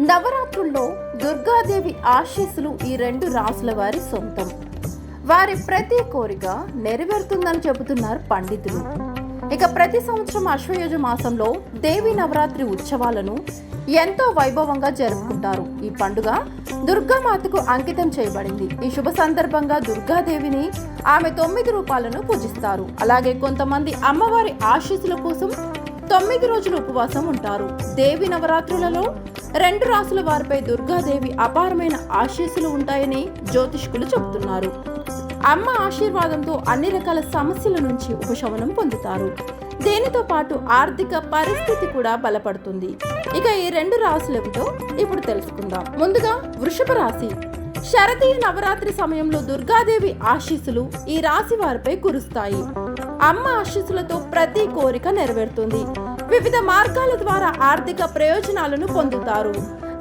నవరాత్రుల్లో దుర్గాదేవి ఆశీస్సులు ఈ రెండు రాసుల వారి సొంతం. వారి ప్రతి కోరిక నెరవేరుతుందని చెబుతున్నారు పండితులు. ఇక ప్రతి సంవత్సరం అశ్వయుజ మాసంలో దేవి నవరాత్రి ఉత్సవాలను ఎంతో వైభవంగా జరుపుకుంటారు. ఈ పండుగ దుర్గామాతకు అంకితం చేయబడింది. ఈ శుభ సందర్భంగా దుర్గాదేవిని ఆమె తొమ్మిది రూపాలను పూజిస్తారు. అలాగే కొంతమంది అమ్మవారి ఆశీస్సుల కోసం తొమ్మిది రోజులు ఉపవాసం ఉంటారు. దేవి నవరాత్రులలో రెండు రాసుల వారిపై దుర్గాదేవి అపారమైన ఆశీస్సులు ఉంటాయని జ్యోతిష్కులు చెబుతున్నారు. అమ్మ ఆశీర్వాదంతో అన్ని రకాల సమస్యల నుంచి ఉపశమనం పొందుతారు. దీనితో పాటు ఆర్థిక పరిస్థితి కూడా బలపడుతుంది. ఇక ఈ రెండు రాశులతో ఇప్పుడు తెలుసుకుందాం. ముందుగా వృషభ రాశి. శరదీయ నవరాత్రి సమయంలో దుర్గాదేవి ఆశీస్సులు ఈ రాశి వారిపై కురుస్తాయి. అమ్మ ఆశీస్సులతో ప్రతి కోరిక నెరవేరుతుంది. వివిధ మార్గాల ద్వారా ఆర్థిక ప్రయోజనాలను పొందుతారు.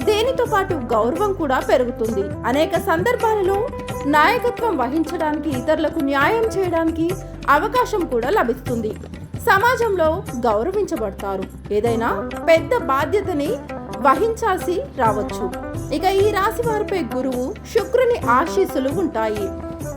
దీనితో పాటు గౌరవం కూడా పెరుగుతుంది. అనేక సందర్భాలలో నాయకత్వం వహించడానికి ఇతరులకు న్యాయం చేయడానికి అవకాశం కూడా లభిస్తుంది. సమాజంలో గౌరవించబడతారు. ఏదైనా పెద్ద బాధ్యతని వహించాల్సి రావచ్చు. ఇక ఈ రాశి వారిపై గురువు శుక్రుని ఆశీస్సులు ఉంటాయి.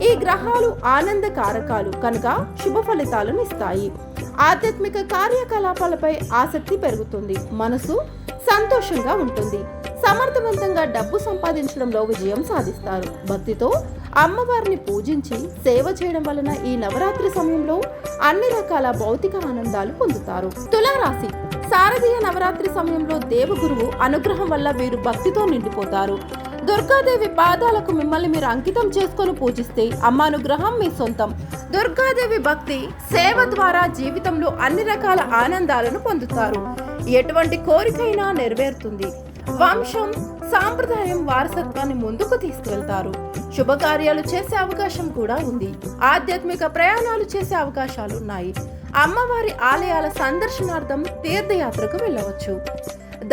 ఈ గ్రహాలు ఆనంద కారకాలు కనుక శుభ ఫలితాలను ఇస్తాయి. ఆధ్యాత్మిక కార్యకలాపాలపై ఆసక్తి పెరుగుతుంది. మనసు సంతోషంగా ఉంటుంది. సమర్థవంతంగా డబ్బు సంపాదించడంలో విజయం సాధిస్తారు. భక్తితో అమ్మవారిని పూజించి సేవ చేయడం వలన ఈ నవరాత్రి సమయంలో అన్ని రకాల భౌతిక ఆనందాలు పొందుతారు. తులారాశి. శారదీయ నవరాత్రి సమయంలో దేవగురువు అనుగ్రహం వల్ల వీరు భక్తితో నిండిపోతారు. దుర్గాదేవి పాదాలకు మిమ్మల్ని మీరు అంకితం చేసుకొని పూజిస్తే అమ్మ అనుగ్రహం మీ సొంతం. దుర్గాదేవి భక్తి సేవ ద్వారా జీవితంలో అన్ని రకాల ఆనందాలను పొందుతారు. ఎటువంటి కోరికైనా నెరవేరుతుంది. వంశం సాంప్రదాయం వారసత్వాన్ని ముందుకు తీసుకువెళ్తారు. శుభకార్యాలు చేసే అవకాశం కూడా ఉంది. ఆధ్యాత్మిక ప్రయాణాలు చేసే అవకాశాలు ఉన్నాయి. అమ్మవారి ఆలయాల సందర్శనార్థం తీర్థయాత్రకు వెళ్ళవచ్చు.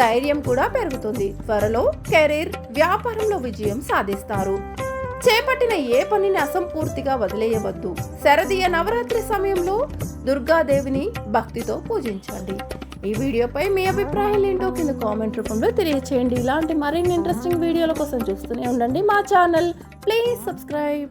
ధైర్యం కూడా పెరుగుతుంది. త్వరలో కెరీర్ వ్యాపారంలో విజయం సాధిస్తారు. చేపట్టిన ఏ పనిని అసంపూర్తిగా వదిలేయవద్దు. శరదీయ నవరాత్రి సమయంలో దుర్గాదేవిని భక్తితో పూజించండి. ఈ వీడియోపై మీ అభిప్రాయాలు ఏంటో కింద కామెంట్ రూపంలో తెలియచేయండి. ఇలాంటి మరిన్ని ఇంట్రెస్టింగ్ వీడియోల కోసం చూస్తూనే ఉండండి మా ఛానల్. Please subscribe